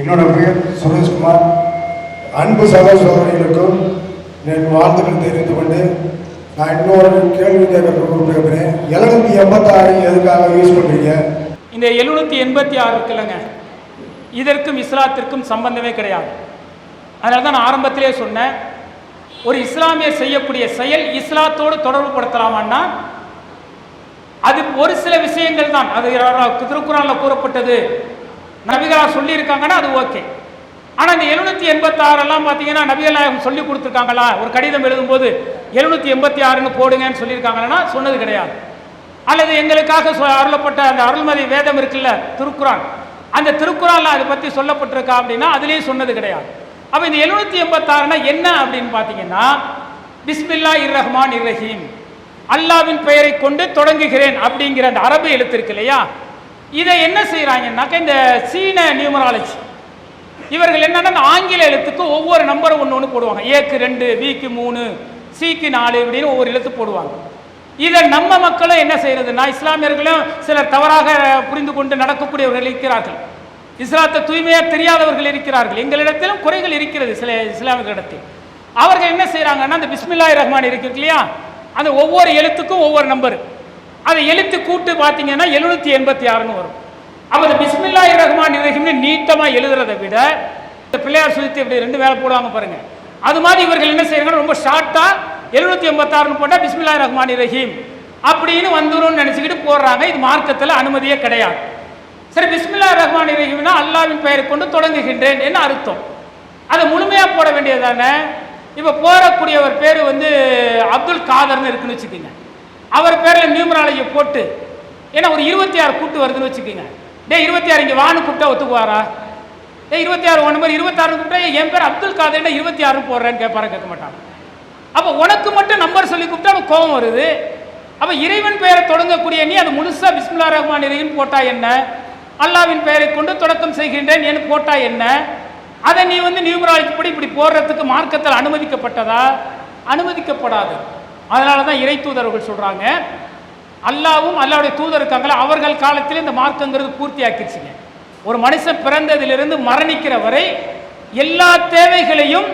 என்னோட பெயர் சுரேஷ்குமார். அன்பு சகோதரர்களுக்கும் என் வாழ்த்துக்கள் தெரிந்து கொண்டு நான் இன்னொரு கேள்வி கேட்கிறேன் விரும்புகிறேன் எழுநூத்தி எண்பத்தாறு எதுக்காக யூஸ் பண்ணுறீங்க இந்த எழுநூற்றி எண்பத்தி ஆறு இருக்குல்லங்க. இதற்கும் இஸ்லாத்திற்கும் சம்பந்தமே கிடையாது. அதனால தான் நான் ஆரம்பத்திலே சொன்னேன். ஒரு இஸ்லாமியர் செய்யக்கூடிய செயல் இஸ்லாத்தோடு தொடர்பு படுத்தலாமான்னா அது ஒரு சில விஷயங்கள் தான். அது திருக்குறானில் கூறப்பட்டது. நபிகளா சொல்லியிருக்காங்கன்னா அது ஓகே. ஆனால் இந்த எழுநூற்றி எண்பத்தாறெல்லாம் பார்த்தீங்கன்னா நபிகள் நாயகம் சொல்லி கொடுத்துருக்காங்களா? ஒரு கடிதம் எழுதும்போது எழுநூற்றி எண்பத்தி ஆறுன்னு போடுங்கன்னு சொல்லியிருக்காங்கன்னா சொன்னது கிடையாது. அல்லது எங்களுக்காக சொ- அருளப்பட்ட அந்த அருள்மதி வேதம் இருக்குல்ல திருக்குறான். அந்த திருக்குறான்ல அதை பற்றி சொல்லப்பட்டிருக்கா அப்படின்னா அதுலேயும் சொன்னது கிடையாது. அப்போ இந்த எழுநூற்றி எண்பத்தாறுனா என்ன அப்படின்னு பார்த்தீங்கன்னா பிஸ்மில்லா இர் ரஹ்மான் இர் ரஹீம் அல்லாவின் பெயரை கொண்டு தொடங்குகிறேன் அப்படிங்கிற அந்த அரபு எழுத்து இருக்கு இல்லையா? இதை என்ன செய்கிறாங்கன்னாக்கா இந்த சீன நியூமராலஜி. இவர்கள் என்னென்னா ஆங்கில எழுத்துக்கு ஒவ்வொரு நம்பரும் ஒன்று ஒன்று போடுவாங்க. ஏக்கு ரெண்டு பிக்கு மூணு சிக்கு நாலு இப்படின்னு ஒவ்வொரு எழுத்து போடுவாங்க. இதை நம்ம மக்களும் என்ன செய்யறதுன்னா இஸ்லாமியர்களும் சிலர் தவறாக புரிந்து கொண்டு நடக்கக்கூடியவர்கள் இருக்கிறார்கள். இஸ்லாத்தை தூய்மையாக தெரியாதவர்கள் இருக்கிறார்கள். எங்களிடத்திலும் குறைகள் இருக்கிறது சில இஸ்லாமியர்களிடத்தில். அவர்கள் என்ன செய்கிறாங்கன்னா அந்த பிஸ்மில்லாய் ரஹ்மான் இருக்கு இல்லையா? அந்த ஒவ்வொரு எழுத்துக்கும் ஒவ்வொரு நம்பர் அதை எழுத்து கூட்டு பார்த்தீங்கன்னா எழுநூற்றி எண்பத்தி ஆறுன்னு வரும். அப்போ இந்த பிஸ்மில்லா ரஹ்மான் ரஹீம்னு நீட்டமாக எழுதுறதை விட இந்த பிள்ளையார் சுத்தி இப்படி ரெண்டு வேலை போடுவாங்க பாருங்க. அது மாதிரி இவர்கள் என்ன செய்யறாங்கன்னா ரொம்ப ஷார்ட்டாக எழுநூற்றி எண்பத்தாறுன்னு போட்டால் பிஸ்மில்லா ரஹ்மான் ரஹீம் அப்படின்னு வந்துடும் நினச்சிக்கிட்டு போடுறாங்க. இது மார்க்கத்தில் அனுமதியே கிடையாது. சரி பிஸ்மில்லா ரஹ்மான் ரஹீம்னா அல்லாவின் பெயரை கொண்டு தொடங்குகின்றேன் என்ன அர்த்தம்? அதை முழுமையாக போட வேண்டியது தானே? இப்போ போடக்கூடியவர் பேர் வந்து அப்துல் காதர்னு இருக்குன்னு வச்சுக்கோங்க. அவர் பேரில் நியூமராலஜி போட்டு ஏன்னா ஒரு இருபத்தி ஆறு கூட்டு வருதுன்னு வச்சுக்கோங்க. டேய் இருபத்தி ஆறு இங்கே வானு கூப்பிட்டா ஒத்துக்குவாரா? டே இருபத்தி ஆறு ஒன்று மாதிரி இருபத்தாறு கூப்பிட்டா என் பேர் அப்துல் காதர்னா இருபத்தி ஆறு போடுறேன்னு கேட்பாரா கேட்க மாட்டாங்க அப்போ உனக்கு மட்டும் நம்பர் சொல்லி கூப்பிட்டா அவனுக்கு கோபம் வருது. அப்போ இறைவன் பெயரை தொடங்கக்கூடிய நீ அது முழுசாக பிஸ்மில்லா ரஹ்மான் இறைவன் போட்டா என்ன? அல்லாவின் பெயரை கொண்டு தொடக்கம் செய்கின்றேன் என்று போட்டா என்ன? அதை நீ வந்து நியூமராலஜி படி இப்படி போடுறதுக்கு மார்க்கத்தில் அனுமதிக்கப்பட்டதா? அனுமதிக்கப்படாது. அதனால தான் இறை தூதர்கள் சொல்கிறாங்க அல்லாவும் அல்லாவுடைய தூதர் இருக்காங்களா அவர்கள் காலத்தில் இந்த மார்க்கங்கிறது பூர்த்தி ஆக்கிடுச்சுங்க ஒரு மனுஷன் பிறந்ததிலிருந்து மரணிக்கிற வரை எல்லா தேவைகளையும்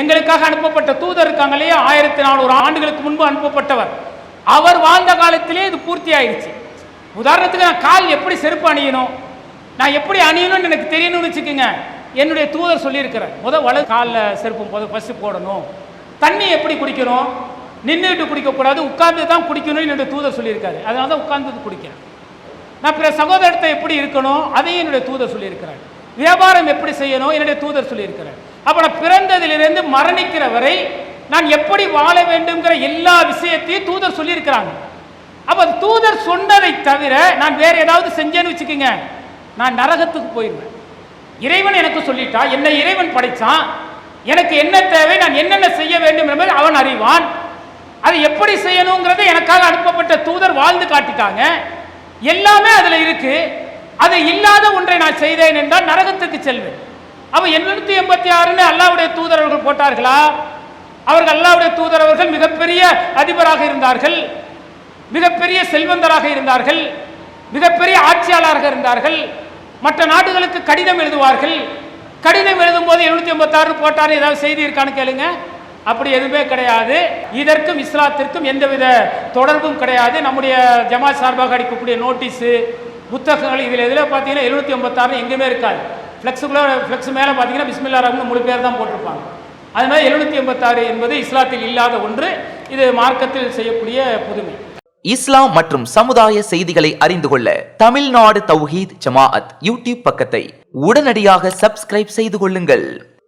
எங்களுக்காக அனுப்பப்பட்ட தூதர் இருக்காங்க இல்லையா? ஆயிரத்தி நானூறு ஆண்டுகளுக்கு முன்பு அனுப்பப்பட்டவர். அவர் வாழ்ந்த காலத்திலே இது பூர்த்தி ஆயிடுச்சு உதாரணத்துக்கு நான் கால் எப்படி செருப்பு அணியணும்? நான் எப்படி அணியணும்னு எனக்கு தெரியணும்னு வச்சுக்கோங்க. என்னுடைய தூதர் சொல்லியிருக்கிறேன் முதல் வலது காலில் செருப்பு முத ஃபஸ்ட்டு போடணும். தண்ணி எப்படி குடிக்கணும்? நின்றுட்டு குடிக்கக்கூடாது உட்கார்ந்து தான் குடிக்கணும்னு என்னுடைய தூதர் சொல்லியிருக்காரு. அதனால தான் உட்கார்ந்து குடிக்கிறேன். நான் பிற சகோதரத்தை எப்படி இருக்கணும் அதையும் என்னுடைய தூதர் சொல்லியிருக்கிறார். வியாபாரம் எப்படி செய்யணும் என்னுடைய தூதர் சொல்லியிருக்கிறார். அப்போ நான் பிறந்ததிலிருந்து மரணிக்கிற வரை நான் எப்படி வாழ வேண்டும்ங்கிற எல்லா விஷயத்தையும் தூதர் சொல்லியிருக்கிறாங்க. அப்போ தூதர் சொன்னதை தவிர நான் வேற ஏதாவது செஞ்சேன்னு வச்சுக்கோங்க நான் நரகத்துக்கு போயிடுவேன். இறைவன் எனக்கு சொல்லிட்டா என்னை இறைவன் படைச்சான் எனக்கு என்ன தேவை நான் என்னென்ன செய்ய வேண்டும் என்பதை அவன் அறிவான். அதை எப்படி செய்யணுங்கிறத எனக்காக அனுப்பப்பட்ட தூதர் வாழ்ந்து காட்டிட்டாங்க. எல்லாமே அதுல இருக்கு. அது இல்லாத ஒன்றை நான் செய்தேன் என்றால் நரகத்துக்கு செல்வேன். அப்ப எண்ணூத்தி எண்பத்தி ஆறுன்னு அல்லாவுடைய தூதர் அவர்கள் போட்டார்களா? அவர்கள் அல்லாவுடைய தூதர் அவர்கள் மிகப்பெரிய அதிபராக இருந்தார்கள். மிகப்பெரிய செல்வந்தராக இருந்தார்கள். மிகப்பெரிய ஆட்சியாளராக இருந்தார்கள். மற்ற நாடுகளுக்கு கடிதம் எழுதுவார்கள். கடிதம் எழுதும் போது எழுநூத்தி எண்பத்தாறு போட்டார். ஏதாவது செய்தி இருக்கான்னு கேளுங்க. அப்படி எதுவுமே கிடையாது. இதற்கும் இஸ்லாத்திற்கும் எந்தவித தொடர்பும் கிடையாது. நம்முடைய ஜமாத் சார்பாக அடிக்கக்கூடிய நோட்டீஸு புத்தகங்கள் இதில் எதில் பார்த்தீங்கன்னா எழுநூத்தி எண்பத்தாறு எங்கேயுமே இருக்காது. ஃப்ளெக்ஸுக்குள்ள ஃப்ளெக்ஸ் மேலே பார்த்தீங்கன்னா பிஸ்மில்லா ரஹ்மன் மூணு பேர் தான் போட்டிருப்பாங்க. அதனால் எழுநூத்தி எண்பத்தாறு என்பது இஸ்லாத்தில் இல்லாத ஒன்று. இது மார்க்கத்தில் செய்யக்கூடிய புதுமை. இஸ்லாம் மற்றும் சமுதாய செய்திகளை அறிந்து கொள்ள தமிழ்நாடு தௌஹீத் ஜமாஅத் யூடியூப் பக்கத்தை உடனடியாக சப்ஸ்கிரைப் செய்து கொள்ளுங்கள்.